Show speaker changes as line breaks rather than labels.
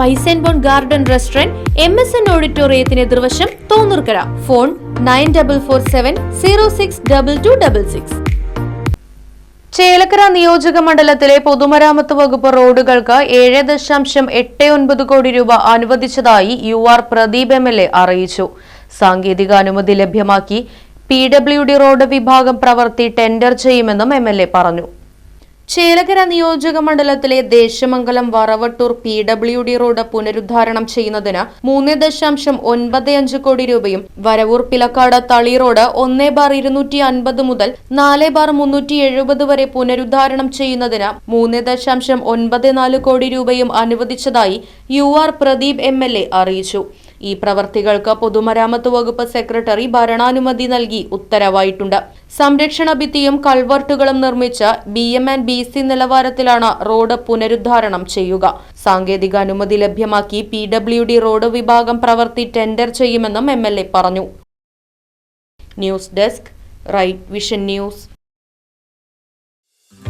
Spice and bone garden restaurant M S N ഓഡിറ്റോറിയത്തിന് എതിർവശം Thonnurkara. Phone nine double four seven zero six double two double six. Chelakkara നിയോജക മണ്ഡലത്തിലെ പൊതുമരാമത്ത് വകുപ്പ് റോഡുകൾക്ക് ഏഴ് ദശാംശം എട്ട് ഒൻപത് കോടി രൂപ അനുവദിച്ചതായി U R Pradeep M L A അറിയിച്ചു. സാങ്കേതിക അനുമതി ലഭ്യമാക്കി പി ഡബ്ല്യു ഡി റോഡ് വിഭാഗം പ്രവർത്തി ടെൻഡർ ചെയ്യുമെന്നും എം എൽ എ പറഞ്ഞു. ചേലക്കര നിയോജക മണ്ഡലത്തിലെ Desamangalam Varavattoor P W D road പുനരുദ്ധാരണം ചെയ്യുന്നതിന് മൂന്ന് ദശാംശം ഒൻപത് അഞ്ച് കോടി രൂപയും വരവൂർ പിലക്കാട് തളി റോഡ് ഒന്ന് ബാർ ഇരുന്നൂറ്റി അൻപത് മുതൽ നാല് ബാർ മുന്നൂറ്റി എഴുപത് വരെ പുനരുദ്ധാരണം ചെയ്യുന്നതിന് മൂന്ന് ദശാംശം ഒൻപത് നാല് കോടി രൂപയും അനുവദിച്ചതായി U R Pradeep M L A അറിയിച്ചു. ഈ പ്രവർത്തികൾക്ക് പൊതുമരാമത്ത് വകുപ്പ് സെക്രട്ടറി ഭരണാനുമതി നൽകി ഉത്തരവായിട്ടുണ്ട്. സംരക്ഷണ ഭിത്തിയും കൾവർട്ടുകളും നിർമ്മിച്ച് B M and B C നിലവാരത്തിലാണ് road പുനരുദ്ധാരണം ചെയ്യുക. സാങ്കേതിക അനുമതി ലഭ്യമാക്കി പി ഡബ്ല്യു ഡി റോഡ് വിഭാഗം പ്രവർത്തി ടെൻഡർ ചെയ്യുമെന്നും എം എൽ എ പറഞ്ഞു. News desk Right Vision news.